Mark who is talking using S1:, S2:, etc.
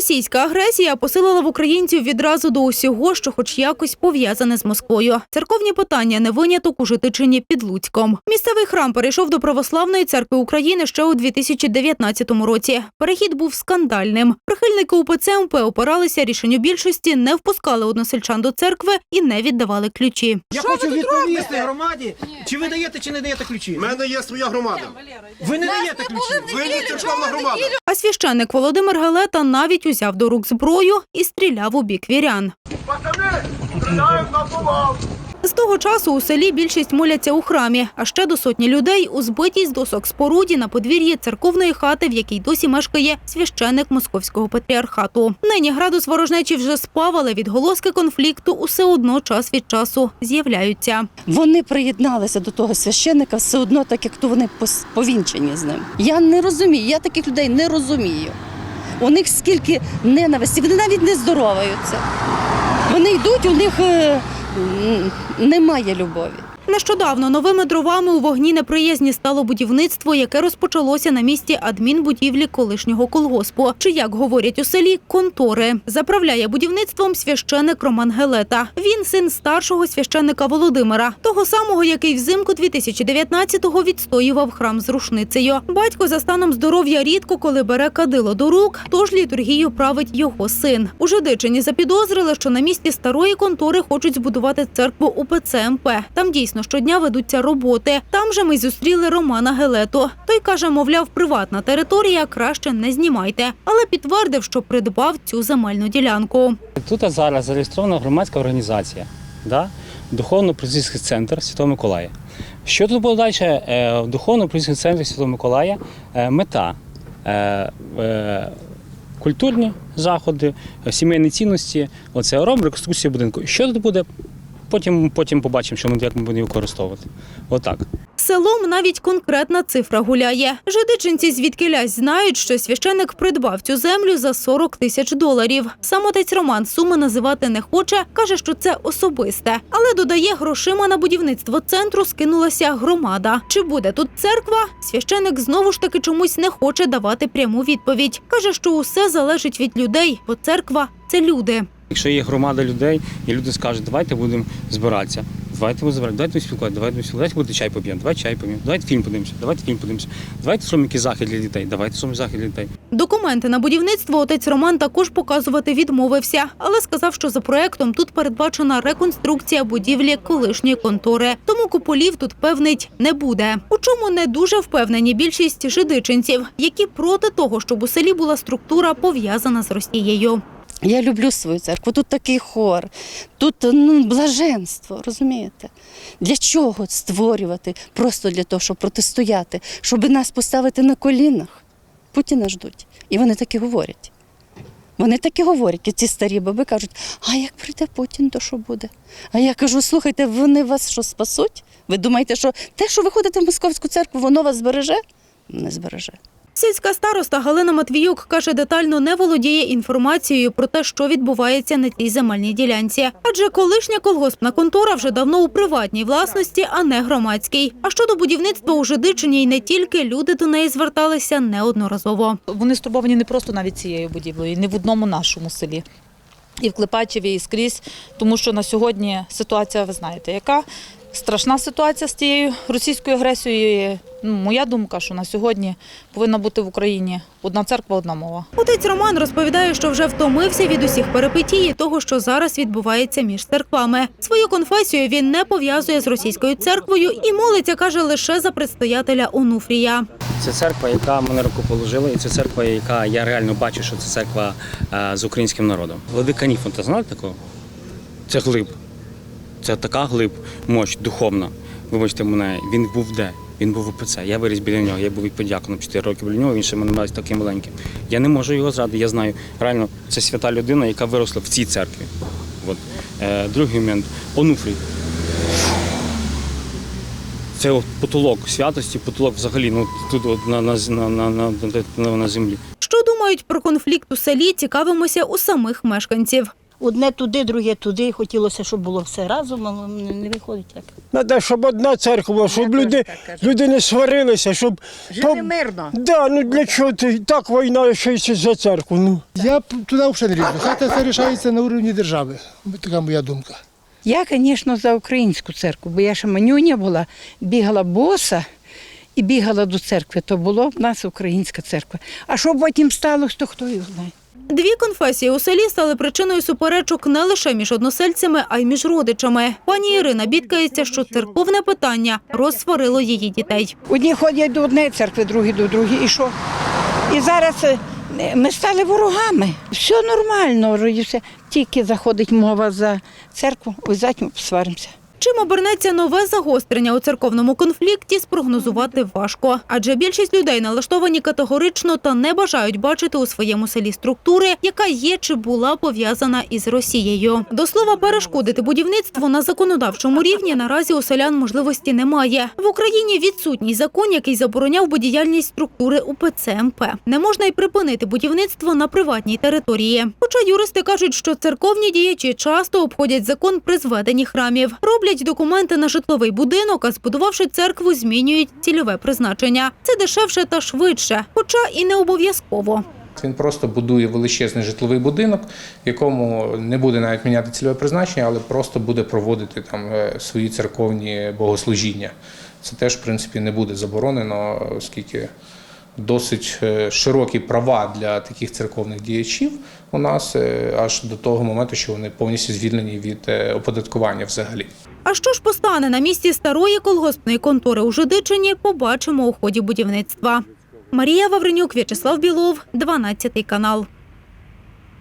S1: Російська агресія посилила в українців відразу до усього, що хоч якось пов'язане з Москвою. Церковні питання не виняток у Житичині під Луцьком. Місцевий храм перейшов до Православної церкви України ще у 2019 році. Перехід був скандальним. Прихильники УПЦ МП опиралися рішенню більшості, не впускали односельчан до церкви і не віддавали ключі.
S2: Я хочу відповісти громаді, чи ви даєте, чи не даєте ключі.
S3: У мене є своя громада.
S2: Ви не даєте ключі.
S3: Ви не церковна громада.
S1: А священник Володимир Галета навіть узяв до рук зброю і стріляв у бік вірян.
S3: Пацани, стріляємо на повал.
S1: З того часу у селі більшість моляться у храмі, а ще до сотні людей у збитій з досок споруді на подвір'ї церковної хати, в якій досі мешкає священик московського патріархату. Нині градус ворожнечі вже спав, але відголоски конфлікту усе одно час від часу з'являються.
S4: Вони приєдналися до того священника все одно, так як то вони повінчені з ним. Я не розумію, я таких людей не розумію. У них скільки ненависті, вони навіть не здороваються. Вони йдуть, у них е, немає любові.
S1: Нещодавно новими дровами у вогні неприязні стало будівництво, яке розпочалося на місці адмінбудівлі колишнього колгоспу. Чи як говорять у селі контори. Заправляє будівництвом священик Роман Гелета. Він син старшого священика Володимира, того самого, який взимку 2019-го відстоював храм з рушницею. Батько за станом здоров'я рідко коли бере кадило до рук, тож літургію править його син. У Жидичині запідозрили, що на місці старої контори хочуть збудувати церкву УПЦ МП. Там дійсно щодня ведуться роботи. Там же ми зустріли Романа Гелету. Той каже, мовляв, приватна територія краще не знімайте, але підтвердив, що придбав цю земельну ділянку.
S5: Тут зараз зареєстрована громадська організація, да? духовно-просвітницький центр Святого Миколая. Що тут було далі? Е, В духовно-просвітницькому центрі Святого Миколая е, мета е, культурні заходи, сімейні цінності, оце робимо реконструкцію будинку. Що тут буде? Потім, потім побачимо, що ми як ми будемо використовувати. Отак.
S1: Селом навіть конкретна цифра гуляє. Жидичинці звідкилясь знають, що священик придбав цю землю за 40 тисяч доларів. Сам отець Роман суми називати не хоче, каже, що це особисте. Але додає, грошима на будівництво центру скинулася громада. Чи буде тут церква? Священик знову ж таки чомусь не хоче давати пряму відповідь. Каже, що усе залежить від людей, бо церква це люди.
S5: Якщо є громада людей, і люди скажуть, давайте будемо збиратися. Давайте будемо збиратися, давайте спілкуватися, давайте будемо спілкуватися, давайте чай поп'ємо, давайте чай поп'ємо, давайте фільм подивимося, давайте фільм подивимося, давайте зробимо якийсь захід для дітей, давайте зробимо захід для дітей.
S1: Документи на будівництво отець Роман також показувати відмовився, але сказав, що за проектом тут передбачена реконструкція будівлі колишньої контори. Тому куполів тут певнить не буде. У чому не дуже впевнені більшість жидичинців, які проти того, щоб у селі була структура пов'язана з Росією.
S4: Я люблю свою церкву. Тут такий хор, тут ну, блаженство, розумієте? Для чого створювати? Просто для того, щоб протистояти, щоб нас поставити на колінах. Путіна ждуть. І вони так і говорять. Вони так і говорять, і ці старі баби кажуть, а як прийде Путін, то що буде? А я кажу, слухайте, вони вас що спасуть? Ви думаєте, що те, що ви ходите в московську церкву, воно вас збереже? Не збереже.
S1: Сільська староста Галина Матвіюк каже, детально не володіє інформацією про те, що відбувається на цій земельній ділянці. Адже колишня колгоспна контора вже давно у приватній власності, а не громадській. А щодо будівництва у Жидичині й не тільки люди до неї зверталися неодноразово.
S6: Вони стурбовані не просто навіть цією будівлею, не в одному нашому селі. І в Клепачеві, і скрізь, тому що на сьогодні ситуація, ви знаєте, яка страшна ситуація з тією російською агресією. Ну, моя думка, що на сьогодні повинна бути в Україні одна церква, одна мова.
S1: Отець Роман розповідає, що вже втомився від усіх перипетій і того, що зараз відбувається між церквами. Свою конфесію він не пов'язує з російською церквою і молиться, каже, лише за предстоятеля Онуфрія.
S5: Це церква, яка мене руку положила, і це церква, яка я реально бачу, що це церква е, з українським народом. Владика Ніфон, ти знаєте такого? Це глиб. Це така глиб, мощ, духовна. Вибачте мене, він був де? Він був в УПЦ. Я виріс біля нього, я був подякував 4 роки біля нього, він ще мене навіть таким маленьким. Я не можу його зрадити. Я знаю, реально, це свята людина, яка виросла в цій церкві. От. Е, другий момент Онуфрій. Це от потолок святості, потолок взагалі ну, тут от, на, на, на, на, на, на землі.
S1: Що думають про конфлікт у селі, цікавимося у самих мешканців.
S7: Одне туди, друге туди. Хотілося, щоб було все разом, але не- виходить так.
S8: Треба, щоб одна церква, була, щоб люди, люди не сварилися, щоб.
S7: Жити мирно.
S8: Да, ну для чого ти так війна ще й за церкву. Ну.
S9: Я б туди взагалі не лізу. Хай це вирішається на рівні держави. Така моя думка.
S10: Я, звісно, за українську церкву, бо я ще манюня була, бігала боса і бігала до церкви, то було в нас українська церква. А що потім сталося, то хто його знає.
S1: Дві конфесії у селі стали причиною суперечок не лише між односельцями, а й між родичами. Пані Ірина бідкається, що церковне питання розсварило її дітей.
S10: Одні ходять до однієї церкви, другі до другої. І що? І зараз е, ми стали ворогами. Все нормально, все. тільки заходить мова за церкву, ось затім сваримося.
S1: Чим обернеться нове загострення у церковному конфлікті, спрогнозувати важко. Адже більшість людей налаштовані категорично та не бажають бачити у своєму селі структури, яка є чи була пов'язана із Росією. До слова, перешкодити будівництву на законодавчому рівні наразі у селян можливості немає. В Україні відсутній закон, який забороняв би діяльність структури УПЦ МП. Не можна й припинити будівництво на приватній території. Хоча юристи кажуть, що церковні діячі часто обходять закон при зведенні храмів, роблять документи на житловий будинок, а збудувавши церкву, змінюють цільове призначення. Це дешевше та швидше, хоча і не обов'язково.
S11: Він просто будує величезний житловий будинок, в якому не буде навіть міняти цільове призначення, але просто буде проводити там е, свої церковні богослужіння. Це теж, в принципі, не буде заборонено, оскільки досить е, широкі права для таких церковних діячів у нас е, аж до того моменту, що вони повністю звільнені від оподаткування взагалі.
S1: А що ж постане на місці старої колгоспної контори у Жидичині, побачимо у ході будівництва. Марія Вавренюк, В'ячеслав Білов, 12 канал.